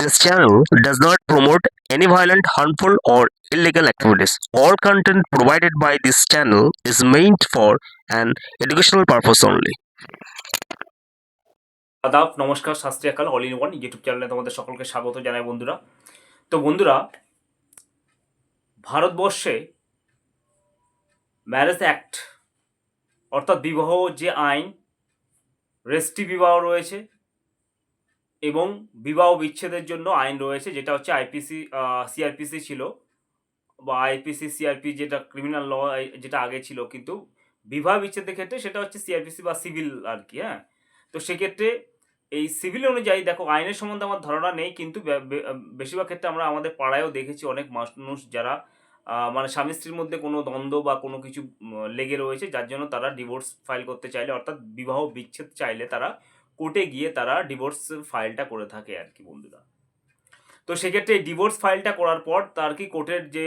This channel does not promote any violent, harmful, or illegal activities. All content provided by this channel is meant for an educational purpose only. আদাব নমস্কার শাস্ত্রী আকাল all in one YouTube চ্যানেলে তোমাদের সকলকে স্বাগত জানাই বন্ধুরা তো বন্ধুরা ভারতবর্ষে ম্যারেজ অ্যাক্ট অর্থাৎ বিবাহ যে আইন রেস্ট্রি বিবাহ রয়েছে এবং বিবাহ বিচ্ছেদের জন্য আইন রয়েছে, যেটা হচ্ছে আইপিসি সিআরপিসি ছিল বা আইপিসি, সিআরপি যেটা ক্রিমিনাল ল যেটা আগে ছিল, কিন্তু বিবাহ বিচ্ছেদের ক্ষেত্রে সেটা হচ্ছে সিআরপিসি বা সিভিল আর কি হ্যাঁ? তো সেক্ষেত্রে এই সিভিল অনুযায়ী দেখো, আইনের সম্বন্ধে আমার ধারণা নেই, কিন্তু বেশিরভাগ ক্ষেত্রে আমরা আমাদের পাড়ায়ও দেখেছি অনেক মানুষ যারা মানে স্বামী স্ত্রীর মধ্যে কোনো দ্বন্দ্ব বা কোনো কিছু লেগে রয়েছে, যার জন্য তারা ডিভোর্স ফাইল করতে চাইলে, অর্থাৎ বিবাহ বিচ্ছেদ চাইলে তারা কোর্টে গিয়ে তারা ডিভোর্স ফাইলটা করে থাকে আর কি বন্ধুরা। তো সেক্ষেত্রে এই ডিভোর্স ফাইলটা করার পর তার কি কোর্টের যে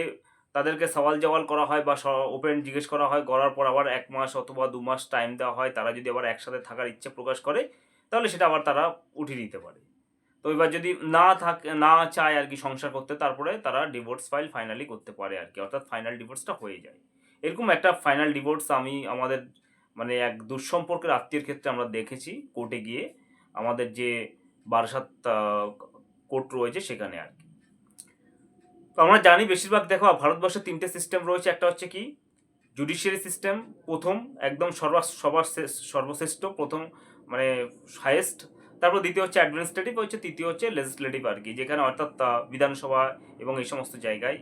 তাদেরকে সওয়াল জওয়াল করা হয় বা ওপেন জিজ্ঞেস করা হয়, করার পর আবার এক মাস অথবা দু মাস টাইম দেওয়া হয়, তারা যদি আবার একসাথে থাকার ইচ্ছে প্রকাশ করে, তাহলে সেটা আবার তারা উঠিয়ে নিতে পারে। তো এবার যদি না থাকে, না চায় আর কি সংসার করতে, তারপরে তারা ডিভোর্স ফাইল ফাইনালি করতে পারে আর কি, অর্থাৎ ফাইনাল ডিভোর্সটা হয়ে যায়। এরকম একটা ফাইনাল ডিভোর্স আমি আমাদের মানে এক দুঃসম্পর্কের আত্মীয়ের ক্ষেত্রে আমরা দেখেছি কোর্টে গিয়ে আমাদের যে বারাসাত কোর্ট রয়েছে সেখানে আর কি। তো আমরা জানি বেশিরভাগ দেখো ভারতবর্ষে তিনটে সিস্টেম রয়েছে, একটা হচ্ছে কি জুডিশিয়ারি সিস্টেম, প্রথম একদম সর্বা, সবার সর্বশ্রেষ্ঠ, প্রথম মানে হায়েস্ট, তারপর দ্বিতীয় হচ্ছে অ্যাডমিনিস্ট্রেটিভ হচ্ছে তৃতীয় হচ্ছে লেজিসলেটিভ আর কি, যেখানে অর্থাৎ বিধানসভা এবং এই সমস্ত জায়গায়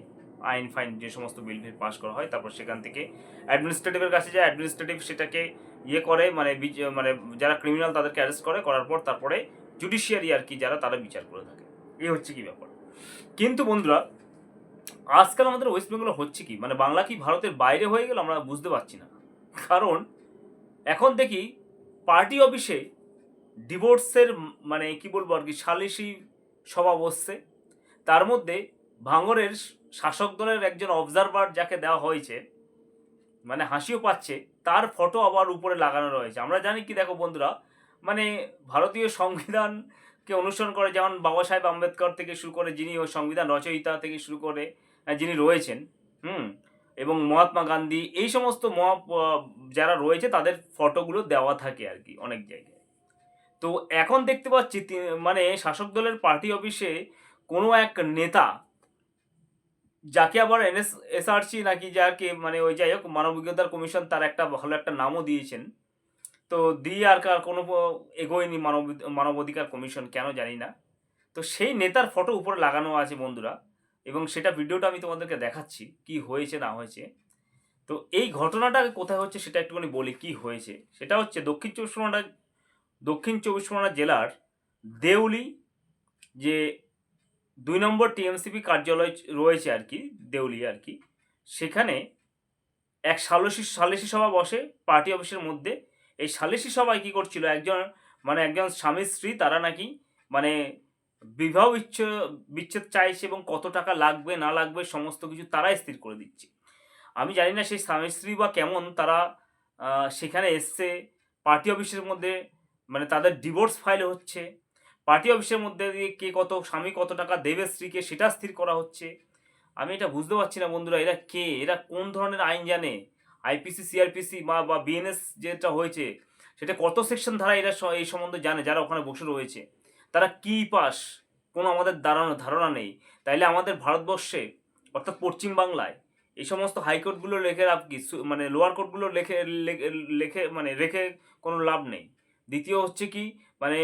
আইন ফাইন যে সমস্ত বিল ফিল পাস করা হয়, তারপর সেখান থেকে অ্যাডমিনিস্ট্রেটিভের কাছে যায়। অ্যাডমিনিস্ট্রেটিভ সেটাকে ইয়ে করে মানে মানে যারা ক্রিমিনাল তাদেরকে অ্যারেস্ট করে, করার পর তারপরে জুডিশিয়ারি আর কি যারা, তারা বিচার করে থাকে। এই হচ্ছে কি ব্যাপার। কিন্তু বন্ধুরা, আজকাল আমাদের ওয়েস্ট বেঙ্গলে হচ্ছে কি? মানে বাংলা কি ভারতের বাইরে হয়ে গেল আমরা বুঝতে পারছি না। কারণ এখন দেখি পার্টি অফিসে ডিভোর্সের মানে কি বলব আর কি সালিসি সভা বসছে। তার মধ্যে ভাঙরের শাসক দলের একজন অবজারভার যাকে দেওয়া হয়েছে মানে হাসিও পাচ্ছে, তার ফটো আবার উপরে লাগানো রয়েছে। আমরা জানি কি দেখো বন্ধুরা মানে ভারতীয় সংবিধানকে অনুসরণ করে যেমন বাবা সাহেব আম্বেদকর থেকে শুরু করে যিনি ওই সংবিধান রচয়িতা থেকে শুরু করে যিনি রয়েছেন, হুম, এবং মহাত্মা গান্ধী, এই সমস্ত মহা যারা রয়েছে তাদের ফটোগুলো দেওয়া থাকে আর কি অনেক জায়গায়। তো এখন দেখতে পাচ্ছি মানে শাসক দলের পার্টি অফিসে কোনো এক নেতা যাকে আবার এনএস, এসআরসি নাকি যাকে মানে ওই যাই হোক মানবাধিকার কমিশন তার একটা ভালো একটা নামও দিয়েছেন। তো দিয়ে আর কার কোনো এগোয়নি মানব মানবাধিকার কমিশন, কেন জানি না। তো সেই নেতার ফটো উপরে লাগানো আছে বন্ধুরা, এবং সেটা ভিডিওটা আমি তোমাদেরকে দেখাচ্ছি, কি হয়েছে, না হয়েছে। তো এই ঘটনাটা কোথায় হচ্ছে সেটা একটুখানি বলি, কি হয়েছে? সেটা হচ্ছে দক্ষিণ চব্বিশ পরগনা, দক্ষিণ চব্বিশ পরগনা জেলার দেউলি যে দুই নম্বর টিএমসিপি কার্যালয় রয়েছে আর কি দেউলি আর কি। সেখানে এক সালসি সালিসি সভা বসে, পার্টি অফিসের মধ্যে। এই সালিসি সভায় কি করছিল? একজন মানে একজন স্বামী স্ত্রী, তারা নাকি মানে বিবাহ বিচ্ছেদ বিচ্ছেদ চাইছে এবং কত টাকা লাগবে, না লাগবে, সমস্ত কিছু তারাই স্থির করে দিচ্ছে। আমি জানি না সেই স্বামী স্ত্রী বা কেমন, তারা সেখানে এসছে, পার্টি অফিসের মধ্যে মানে তাদের ডিভোর্স ফাইল হচ্ছে পার্টি অফিসের মধ্যে দিয়ে কে কত, স্বামী কত টাকা দেবে স্ত্রীকে, সেটা স্থির করা হচ্ছে। আমি এটা বুঝতে পারছি না বন্ধুরা, এরা কে? এরা কোন ধরনের আইন জানে? আইপিসি, সিআরপিসি বা বা বিএনএস যেটা হয়েছে, সেটা কত সেকশন ধারা এরা এই সম্বন্ধে জানে, যারা ওখানে বসে রয়েছে? তারা কি পাস? কোনো আমাদের দাঁড়ানো ধারণা নেই। তাইলে আমাদের ভারতবর্ষে, অর্থাৎ পশ্চিম বাংলায়, এই সমস্ত হাইকোর্টগুলো লেখে লাভ কি? মানে লোয়ার কোর্টগুলো লেখে- লেখে মানে রেখে কোনো লাভ নেই। দ্বিতীয় হচ্ছে কি মানে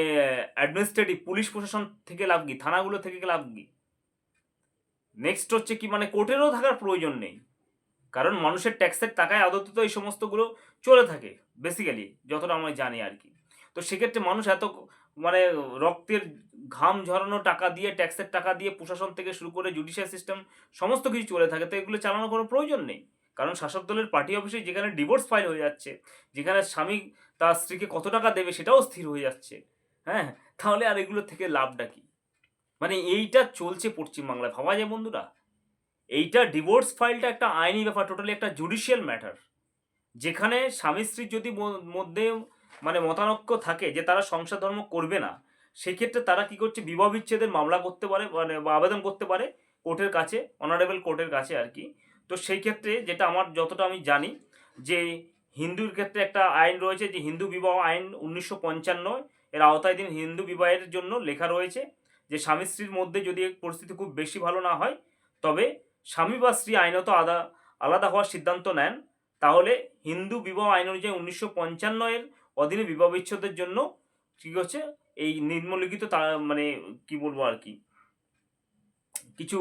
অ্যাডমিনিস্ট্রেটিভ পুলিশ প্রশাসন থেকে লাভ কি, থানাগুলো থেকে লাভ কি? নেক্সট হচ্ছে কি মানে কোর্টেরও থাকার প্রয়োজন নেই। কারণ মানুষের ট্যাক্সের টাকায় আদত তো এই সমস্তগুলো চলে থাকে বেসিক্যালি যতটা আমরা জানি আর কি। তো সেক্ষেত্রে মানুষ এত মানে রক্তের ঘাম ঝরানো টাকা দিয়ে ট্যাক্সের টাকা দিয়ে প্রশাসন থেকে শুরু করে জুডিশিয়াল সিস্টেম সমস্ত কিছু চলে থাকে, তো এগুলো চালানোর কোনো প্রয়োজন নেই। কারণ শাসক দলের পার্টি অফিসে যেখানে ডিভোর্স ফাইল হয়ে যাচ্ছে, যেখানে স্বামী তার স্ত্রীকে কত টাকা দেবে সেটাও স্থির হয়ে যাচ্ছে হ্যাঁ? তাহলে আর এগুলো থেকে লাভটা কি? মানে এইটা চলছে পশ্চিমবাংলায় ভাবা যায় বন্ধুরা? এইটা ডিভোর্স ফাইলটা একটা আইনি ব্যাপার টোটালি একটা জুডিশিয়াল ম্যাটার যেখানে স্বামী স্ত্রীর যদি মধ্যে মানে মতানক্য থাকে যে তারা সংসার ধর্ম করবে না, সেক্ষেত্রে তারা কি করছে? বিবাহ বিচ্ছেদের মামলা করতে পারে মানে আবেদন করতে পারে, কোর্টের কাছে অনারেবল কোর্টের কাছে আর কি। তো সেই ক্ষেত্রে যেটা আমার যতটা আমি জানি যে হিন্দুর ক্ষেত্রে একটা আইন রয়েছে যে হিন্দু বিবাহ আইন উনিশশো পঞ্চান্ন এর আওতায় দিন হিন্দু বিবাহের জন্য লেখা রয়েছে যে স্বামী স্ত্রীর মধ্যে যদি পরিস্থিতি খুব বেশি ভালো না হয়, তবে স্বামী বা স্ত্রী আইনত আদা, আলাদা হওয়ার সিদ্ধান্ত নেন, তাহলে হিন্দু বিবাহ আইন অনুযায়ী উনিশশো পঞ্চান্ন এর অধীনে বিবাহ বিচ্ছেদের জন্য কি হচ্ছে, এই নিম্নলিখিত তার মানে কি বলব আর কি, কিছু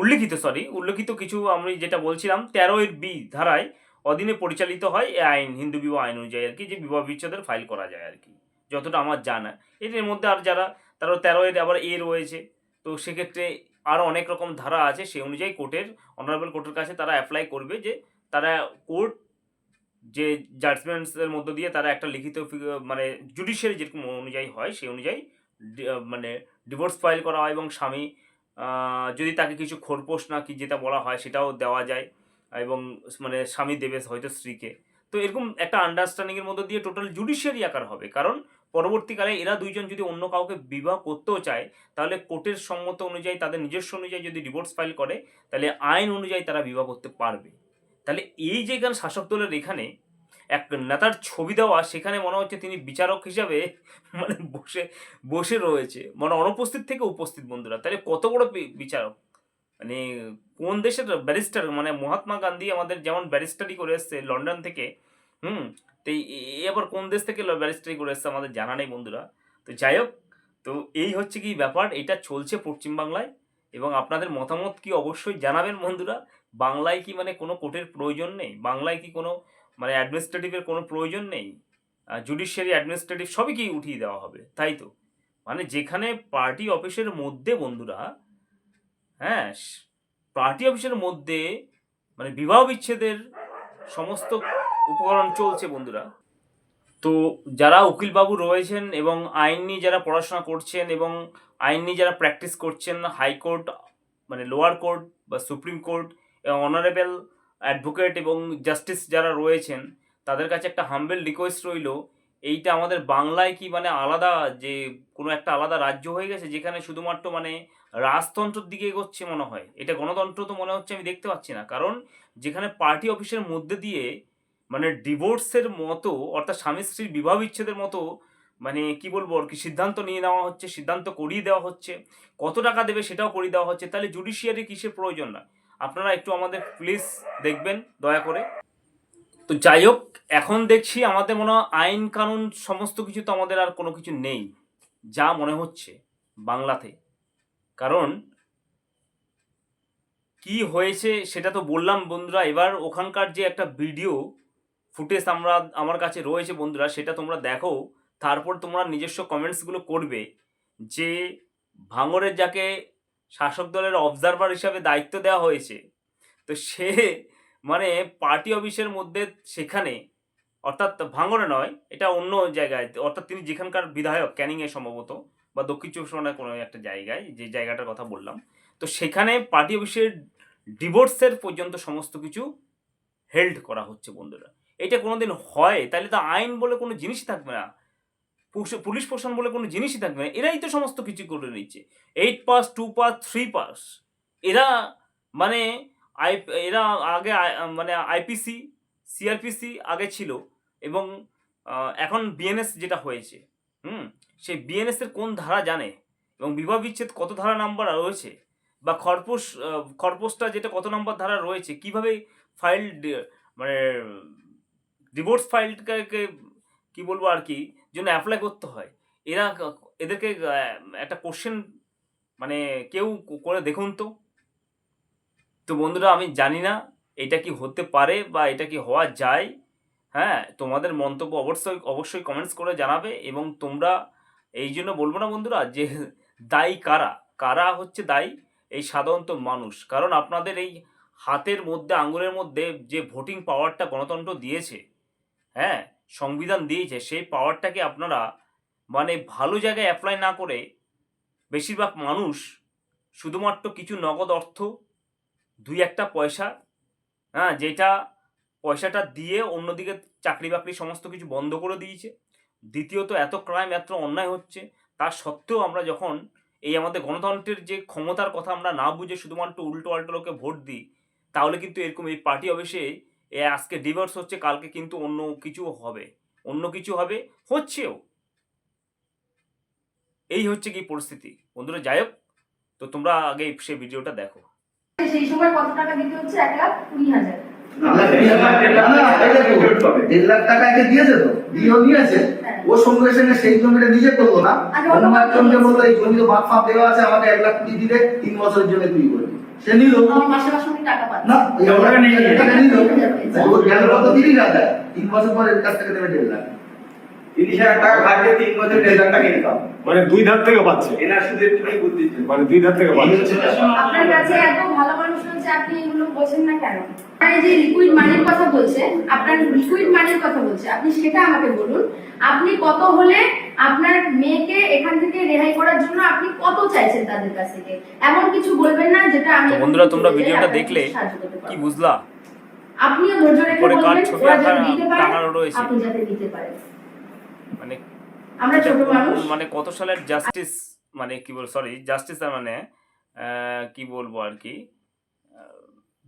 উল্লেখিত সরি উল্লেখিত কিছু আমি যেটা বলছিলাম তেরো এর বি ধারায় অধীনে পরিচালিত হয় এই আইন, হিন্দু বিবাহ আইন অনুযায়ী আর কি, যে বিবাহ বিচ্ছেদের ফাইল করা যায় আর কি। যতটা আমার জানা। এর মধ্যে আর যারা, তারা তেরো এর আবার এ রয়েছে। তো সেক্ষেত্রে আরও অনেক রকম ধারা আছে, সেই অনুযায়ী কোর্টের অনারেবল কোর্টের কাছে তারা অ্যাপ্লাই করবে যে, তারা কোর্ট যে জাজমেন্টসের মধ্য দিয়ে তারা একটা লিখিত মানে জুডিশিয়ারি যেরকম অনুযায়ী হয়, সেই অনুযায়ী মানে ডিভোর্স ফাইল করা হয় এবং স্বামী যদি তাকে কিছু খোরপোশ না কি যেটা বলা হয় সেটাও দেওয়া যায়, এবং মানে স্বামী দেবে হয়তো স্ত্রীকে। তো এরকম একটা আন্ডারস্ট্যান্ডিংয়ের মধ্য দিয়ে টোটাল জুডিশিয়ারি আকার হবে। কারণ পরবর্তীকালে এরা দুইজন যদি অন্য কাউকে বিবাহ করতেও চায়, তাহলে কোর্টের সম্মত অনুযায়ী, তাদের নিজস্ব অনুযায়ী যদি ডিভোর্স ফাইল করে, তাহলে আইন অনুযায়ী তারা বিবাহ করতে পারবে। তাহলে এই যে শাসক দলের এখানে এক নেতার ছবি দেওয়া, সেখানে মনে হচ্ছে তিনি বিচারক হিসাবে মানে বসে বসে রয়েছে। মানে অনুপস্থিত থেকে উপস্থিত বন্ধুরা। তাহলে কত বড় বিচারক? মানে কোন দেশের ব্যারিস্টার? মানে মহাত্মা গান্ধী আমাদের যেমন ব্যারিস্টারি করে এসছে লন্ডন থেকে, হুম? তো এই- আবার কোন দেশ থেকে ব্যারিস্টারি করে এসছে আমাদের জানা নেই বন্ধুরা। তো যাই হোক, তো এই হচ্ছে কি ব্যাপার, এটা চলছে পশ্চিমবাংলায়। এবং আপনাদের মতামত কি অবশ্যই জানাবেন বন্ধুরা। বাংলায় কি মানে কোনো কোর্টের প্রয়োজন নেই? বাংলায় কি কোনো মানে অ্যাডমিনিস্ট্রেটিভের কোনো প্রয়োজন নেই জুডিশিয়ারি অ্যাডমিনিস্ট্রেটিভ সবই কি উঠিয়ে দেওয়া হবে, তাই তো? মানে যেখানে পার্টি অফিসের মধ্যে বন্ধুরা হ্যাঁ পার্টি অফিসের মধ্যে মানে বিবাহ বিচ্ছেদের সমস্ত উপকরণ চলছে বন্ধুরা। তো যারা উকিলবাবু রয়েছেন এবং আইন নিয়ে যারা পড়াশোনা করছেন এবং আইন নিয়ে যারা প্র্যাকটিস করছেন হাইকোর্ট মানে লোয়ার কোর্ট বা সুপ্রিম কোর্ট এবং অনারেবল অ্যাডভোকেট এবং জাস্টিস যারা রয়েছেন, তাদের কাছে একটা হাম্বেল রিকোয়েস্ট রইল, এইটা আমাদের বাংলায় কি মানে আলাদা যে কোনো একটা আলাদা রাজ্য হয়ে গেছে যেখানে শুধুমাত্র মানে রাজতন্ত্রের দিকে এগোচ্ছে মনে হয়? এটা গণতন্ত্র তো মনে হচ্ছে আমি দেখতে পাচ্ছি না। কারণ যেখানে পার্টি অফিসের মধ্যে দিয়ে মানে ডিভোর্সের মতো অর্থাৎ স্বামী স্ত্রীর বিবাহ বিচ্ছেদের মতো মানে কি বলব আর কি সিদ্ধান্ত নিয়ে নেওয়া হচ্ছে, সিদ্ধান্ত করিয়ে দেওয়া হচ্ছে, কত টাকা দেবে সেটাও করিয়ে দেওয়া হচ্ছে, তাহলে জুডিশিয়ারি কিসের প্রয়োজন না? আপনারা একটু আমাদের প্লিজ দেখবেন, দয়া করে। তো যাই হোক, এখন দেখছি আমাদের মনে হয় আইন কানুন সমস্ত কিছু তো আমাদের আর কোনো কিছু নেই, যা মনে হচ্ছে বাংলাতে। কারণ কি হয়েছে সেটা তো বললাম বন্ধুরা, এবার ওখানকার যে একটা ভিডিও ফুটেজ আমরা, আমার কাছে রয়েছে বন্ধুরা, সেটা তোমরা দেখো, তারপর তোমরা নিজস্ব কমেন্টসগুলো করবে, যে ভাঙরের যাকে শাসক দলের অবজারভার হিসাবে দায়িত্ব দেওয়া হয়েছে। তো সে মানে পার্টি অফিসের মধ্যে সেখানে, অর্থাৎ ভাঙরে নয়, এটা অন্য জায়গায়, অর্থাৎ তিনি যেখানকার বিধায়ক, ক্যানিংয়ে সম্ভবত, বা দক্ষিণ চব্বিশ পরগনার কোনো একটা জায়গায়, যে জায়গাটার কথা বললাম, তো সেখানে পার্টি অফিসের ডিভোর্সের পর্যন্ত সমস্ত কিছু হেল্ড করা হচ্ছে বন্ধুরা। এটা কোনোদিন হয়? তাহলে তো আইন বলে কোনো জিনিসই থাকবে না। পুলিশ প্রশাসন বলে কোনো জিনিসই থাকবে না। এরাই তো সমস্ত কিছু করে নিচ্ছে। Eight pass two pass three pass এরা মানে আই, এরা আগে মানে আইপিসি সিআরপিসি আগে ছিল এবং এখন বিএনএস যেটা হয়েছে, হুম, সেই বিএনএস এর কোন ধারা জানে? এবং বিবাহ বিচ্ছেদ কত ধারা নাম্বার রয়েছে? বা খরপোশ খরপোশটা যেটা কত নম্বর ধারা রয়েছে? কীভাবে ফাইল মানে ডিভোর্স ফাইলটাকে কি বলব আর কি? জন্য অ্যাপ্লাই করতে হয়। এরা এদেরকে একটা কোশ্চেন মানে কেউ করে দেখুন তো। তো বন্ধুরা, আমি জানি না এটা কি হতে পারে বা এটা কি হওয়া যায়। হ্যাঁ তোমাদের মন্তব্য অবশ্যই অবশ্যই কমেন্টস করে জানাবে এবং তোমরা এই জন্য বলব না বন্ধুরা যে দায়ী কারা? কারা হচ্ছে দায়ী? এই সাধারণত মানুষ। কারণ আপনাদের এই হাতের মধ্যে, আঙ্গুলের মধ্যে যে ভোটিং পাওয়ারটা গণতন্ত্র দিয়েছে হ্যাঁ সংবিধান দিয়েছে, সেই পাওয়ারটাকে আপনারা মানে ভালো জায়গায় অ্যাপ্লাই না করে বেশিরভাগ মানুষ শুধুমাত্র কিছু নগদ অর্থ, দুই একটা পয়সা হ্যাঁ যেটা পয়সাটা দিয়ে অন্যদিকে চাকরি বাকরি সমস্ত কিছু বন্ধ করে দিয়েছে। দ্বিতীয়ত, এত ক্রাইম এত অন্যায় হচ্ছে, তা সত্ত্বেও আমরা যখন এই আমাদের গণতন্ত্রের যে ক্ষমতার কথা আমরা না বুঝে শুধুমাত্র উল্টো পাল্টো লোকে ভোট দিই, তাহলে কিন্তু এরকম এই পার্টি অফিসে এ আজকে ডিভোর্স হচ্ছে কালকে কিন্তু অন্য কিছু হবে। অন্য কিছু হবে হচ্ছেও। এই হচ্ছে কি পরিস্থিতি। বন্ধুরা যাই হোক তো তোমরা আগে সেই ভিডিওটা দেখো। সেই সময় কত টাকা দিতে হচ্ছে? এক লাখ কুড়ি হাজার। দেড় লাখ টাকা একে দিয়েছে তো? দিয়েও নিয়েছে। হ্যাঁ। ও সঙ্গে সঙ্গে সেই জমিটা নিজে করল না। আগে অন্য অন্য একজনকে বলল এই জমি বাপ ফাপ দেওয়া আছে আমাকে এক লাখ কুড়ি দিলে তিন বছরের জন্য তুই করবি সে নিল। আমার মাসে মাসে উনি টাকা পাচ্ছে না এই টাকা নিল। টাকা নিল। ও গেল কত তিরিশ হাজার তিন বছর পর কাছ থেকে দেবে দেড় লাখ। তিরিশ হাজার টাকা ভাগলে তিন বছর দেড় লাখ টাকা ইনকাম মানে দুই ধার থেকে পাচ্ছে। এনার সুদের বুদ্ধি মানে দুই ধার থেকে পাচ্ছে। আপনার কাছে এত ভালো মানুষ হচ্ছে আপনি এগুলো বোঝেন না কেন? এই যে লিকুইড মানির কথা বলছে আপনার লিকুইড মানির কথা বলছে আপনি সেটা আমাকে বলুন আপনি কত হলে আপনার মেয়েকে এখান থেকে রেহাই করার জন্য আপনি কত চাইছেন তাদের কাছ থেকে? এমন কিছু বলবেন না যেটা আমি বন্ধুরা তোমরা ভিডিওটা দেখলে। কি বুঝলা? আপনিও ধৈর্য রেখে বলবেন ওরা যাতে দিতে পারে। আপনি যাতে দিতে পারেন। মানে আমরা ছোট মানুষ। মানে কত সালের জাস্টিস মানে কি বল সরি জাস্টিস মানে কি বলব আর কি?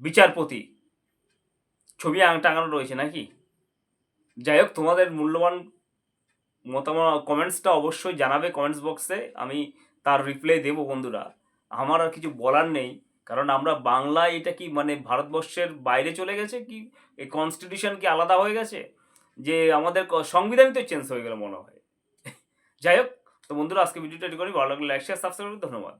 বিচারপতি। ছবি আং- টাঙানো রয়েছে নাকি? যাই হোক তোমাদের মূল্যবান মতামত কমেন্টসটা অবশ্যই জানাবে কমেন্টস বক্সে আমি তার রিপ্লাই দেবো বন্ধুরা। আমার আর কিছু বলার নেই, কারণ আমরা বাংলায় এটা কি মানে ভারতবর্ষের বাইরে চলে গেছে কি? এই কনস্টিটিউশন কি আলাদা হয়ে গেছে? যে আমাদের সংবিধানই তো চেঞ্জ হয়ে গেল মনে হয়। যাই হোক, তো বন্ধুরা, আজকে ভিডিওটা এটি করি ভালো লাগলে লাইক শেয়ার সাবস্ক্রাইব ধন্যবাদ।